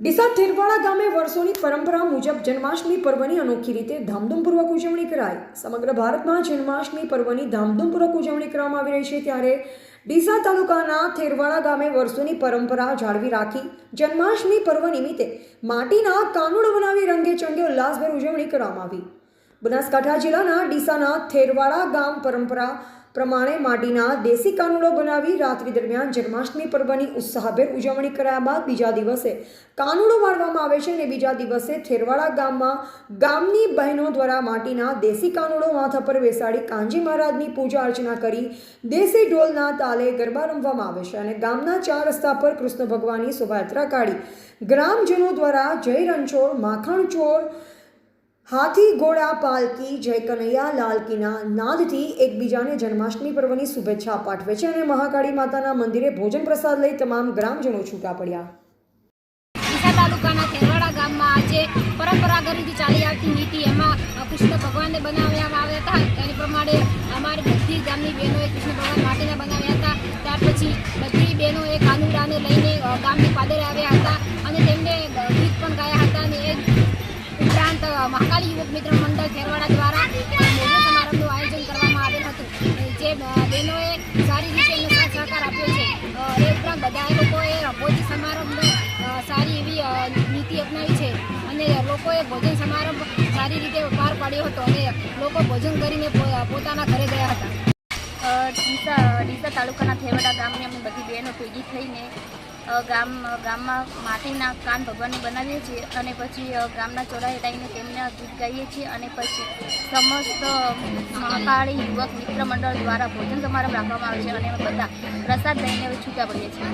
ડીસા થેરવાડા ગામે વર્ષોની પરંપરા મુજબ જન્માષ્ટમી પર્વની અનોખી રીતે ધામધૂમપૂર્વક ઉજવણી કરાઈ. સમગ્ર ભારતમાં જન્માષ્ટમી પર્વની ધામધૂમપૂર્વક ઉજવણી કરવામાં આવી રહી છે ત્યારે ડીસા તાલુકાના થેરવાડા ગામે વર્ષોની પરંપરા જાળવી રાખી જન્માષ્ટમી પર્વ નિમિત્તે માટીના કાનુડો બનાવી રંગે ચંગે ઉલ્લાસભેર ઉજવણી કરવામાં આવી. બનાસકાંઠા જિલ્લાના ડીસાના થેરવાડા ગામ પરંપરા પ્રમાણે માટીના દેશી કાનુડો બનાવી રાત્રિ દરમિયાન જન્માષ્ટમી પર્વની ઉત્સાહભેર ઉજવણી કરાયા બાદ બીજા દિવસે કાનુડો વાળવામાં આવે છે અને બીજા દિવસે થેરવાડા ગામમાં ગામની બહેનો દ્વારા માટીના દેશી કાનુડો માથા પર બેસાડી કાંજી મહારાજની પૂજા અર્ચના કરી દેશી ઢોલના તાલે ગરબા રમવામાં આવે છે અને ગામના ચાર રસ્તા પર કૃષ્ણ ભગવાનની શોભાયાત્રા કાઢી ગ્રામજનો દ્વારા જય રણછોડ, માખણ ચોર હાથી ઘોડા પાલકી જય કનૈયા લાલકીના નાદથી એકબીજાને જન્માષ્ટમી પર્વની શુભેચ્છા પાઠવે છે અને મહાકાળી માતાના મંદિરે ભોજન પ્રસાદ લઈ તમામ ગ્રામજનો છૂટા પડ્યા. ડીસા તાલુકાના ખેરવાડા ગામમાં આજે પરંપરાગત ચાલી આવતી નીતિ એમાં કૃષ્ણ ભગવાનને બનાવવામાં આવ્યા હતા. તેની પ્રમાણે અમારી બધી ગામની બહેનોએ કૃષ્ણ ભગવાન માટીના બનાવ્યા હતા. ત્યાર પછી બધી બહેનોએ કાનુડાને લઈને ગામની પાદરે આવ્યા મહાકાળી યુવક મિત્ર મંડળ ખેરવાડા દ્વારા સમારંભનું આયોજન કરવામાં આવેલ હતું. જે બહેનોએ સારી રીતે એમને સહકાર આપ્યો છે. એ ઉપરાંત બધા લોકોએ ભોજન સમારંભ સારી એવી નીતિ અપનાવી છે. અને લોકોએ ભોજન સમારંભ સારી રીતે પાર પાડ્યો હતો અને લોકો ભોજન કરીને પોતાના ઘરે ગયા હતા. ડીસા ડીસા તાલુકાના થેવડા ગામની અમે બધી બહેનો ભેગી થઈને ગામ ગામમાં માટીના કાન ભગવાનને બનાવીએ છીએ અને પછી ગામના ચોરાએ લાવીને તેમને ગીત ગાઈએ છીએ અને પછી સમસ્ત મહાકાળી યુવક મિત્ર મંડળ દ્વારા ભોજન સમારંભ રાખવામાં આવે છે અને બધા પ્રસાદ લઈને છૂટા પડીએ છીએ.